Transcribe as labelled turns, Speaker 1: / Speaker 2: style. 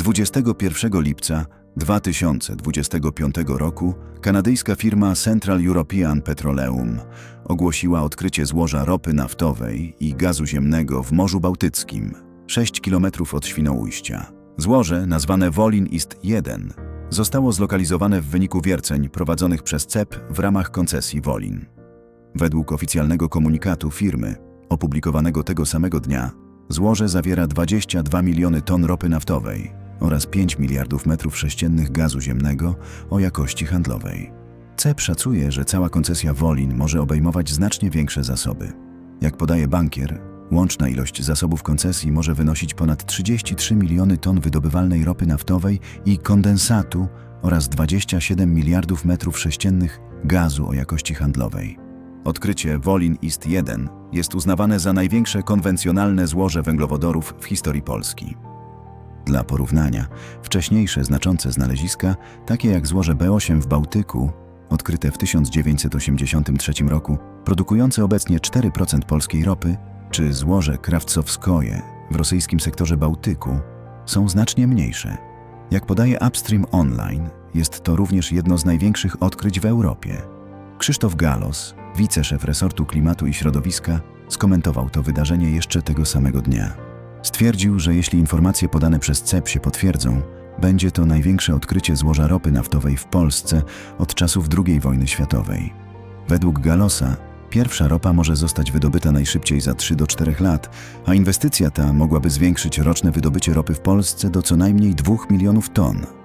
Speaker 1: 21 lipca 2025 roku kanadyjska firma Central European Petroleum ogłosiła odkrycie złoża ropy naftowej i gazu ziemnego w Morzu Bałtyckim, 6 km od Świnoujścia. Złoże, nazwane Wolin Ist 1, zostało zlokalizowane w wyniku wierceń prowadzonych przez CEP w ramach koncesji Wolin. Według oficjalnego komunikatu firmy, opublikowanego tego samego dnia, złoże zawiera 22 miliony ton ropy naftowej oraz 5 miliardów metrów sześciennych gazu ziemnego o jakości handlowej. CEP szacuje, że cała koncesja Wolin może obejmować znacznie większe zasoby. Jak podaje bankier, łączna ilość zasobów koncesji może wynosić ponad 33 miliony ton wydobywalnej ropy naftowej i kondensatu oraz 27 miliardów metrów sześciennych gazu o jakości handlowej. Odkrycie Wolin Ist 1 jest uznawane za największe konwencjonalne złoże węglowodorów w historii Polski. Dla porównania, wcześniejsze znaczące znaleziska, takie jak złoże B8 w Bałtyku, odkryte w 1983 roku, produkujące obecnie 4% polskiej ropy, czy złoże Krawcowskoje w rosyjskim sektorze Bałtyku, są znacznie mniejsze. Jak podaje Upstream Online, jest to również jedno z największych odkryć w Europie. Krzysztof Galos, wiceszef resortu klimatu i środowiska, skomentował to wydarzenie jeszcze tego samego dnia. Stwierdził, że jeśli informacje podane przez CEP się potwierdzą, będzie to największe odkrycie złoża ropy naftowej w Polsce od czasów II wojny światowej. Według Galosa pierwsza ropa może zostać wydobyta najszybciej za 3 do 4 lat, a inwestycja ta mogłaby zwiększyć roczne wydobycie ropy w Polsce do co najmniej 2 milionów ton.